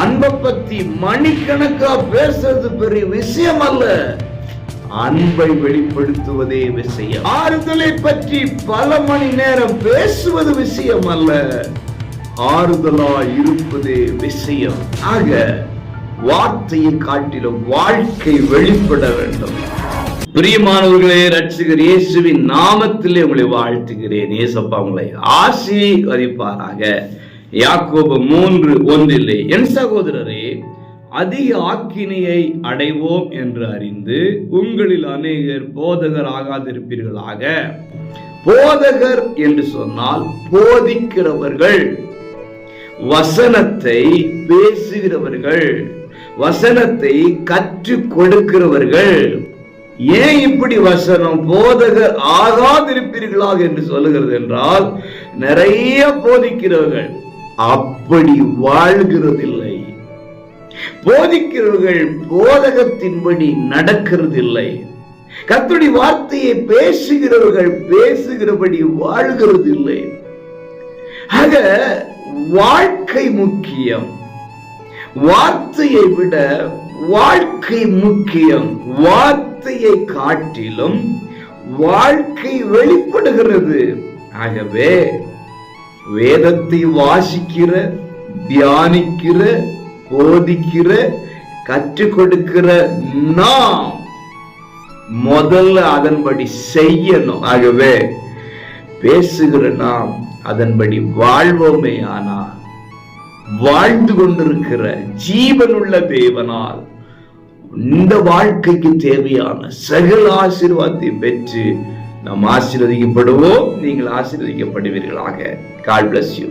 அன்பை பத்தி மணிக்கணக்கா பேசுறது பெரிய விஷயம் அல்ல. அன்பை வெளிப்படுத்துவதே விஷயம். ஆறுதலை பற்றி பல மணி நேரம் பேசுவது விஷயம் அல்ல. ஆறுதலா இருப்பதே விஷயம். ஆக வார்த்தையை காட்டிலும் வாழ்க்கை வெளிப்பட வேண்டும். பிரியமானவர்களே ரட்சிகர் இயேசுவின் நாமத்திலே உங்களை வாழ்த்துகிறேன். இயேசப்பா உங்களை ஆசீர்வதிப்பாராக யாக்கோபு மூன்று ஒன்றில்லை என் சகோதரரே அதிக ஆக்கினையை அடைவோம் என்று அறிந்து உங்களில் அநேகர் போதகர் ஆகாதிருப்பீர்களாக. போதகர் என்று சொன்னால் போதிக்கிறவர்கள் வசனத்தை பேசுகிறவர்கள் வசனத்தை கற்றுக் கொடுக்கிறவர்கள். ஏன் இப்படி வசனம் போதகர் ஆகாதிருப்பீர்களாக என்று சொல்லுகிறது என்றால் நிறைய போதிக்கிறவர்கள் அப்படி வாழ்கிறதில்லை. போதிக்கிறவர்கள் போதகத்தின்படி நடக்கிறதில்லை. கத்துடி வார்த்தையை பேசுகிறவர்கள் பேசுகிறபடி வாழ்கிறதில்லை. ஆக வாழ்க்கை முக்கியம். வார்த்தையை விட வாழ்க்கை முக்கியம். வார்த்தையை காட்டிலும் வாழ்க்கை வெளிப்படுகிறது. ஆகவே வேதத்தை வாசிக்கிற தியானிக்கிற போதிக்கிற கற்றுக் கொடுக்கிற நாம் முதல்ல அதன்படி செய்யணும். ஆகவே பேசுகிற நாம் அதன்படி வாழ்வோமே ஆனால் வாழ்ந்து கொண்டிருக்கிற ஜீவனுள்ள தேவனால் இந்த வாழ்க்கைக்கு தேவையான சகல ஆசீர்வாதத்தை பெற்று நாம் ஆசீர்வதிக்கப்படுவோம். நீங்கள் ஆசீர்வதிக்கப்படுவீர்களாக. God bless you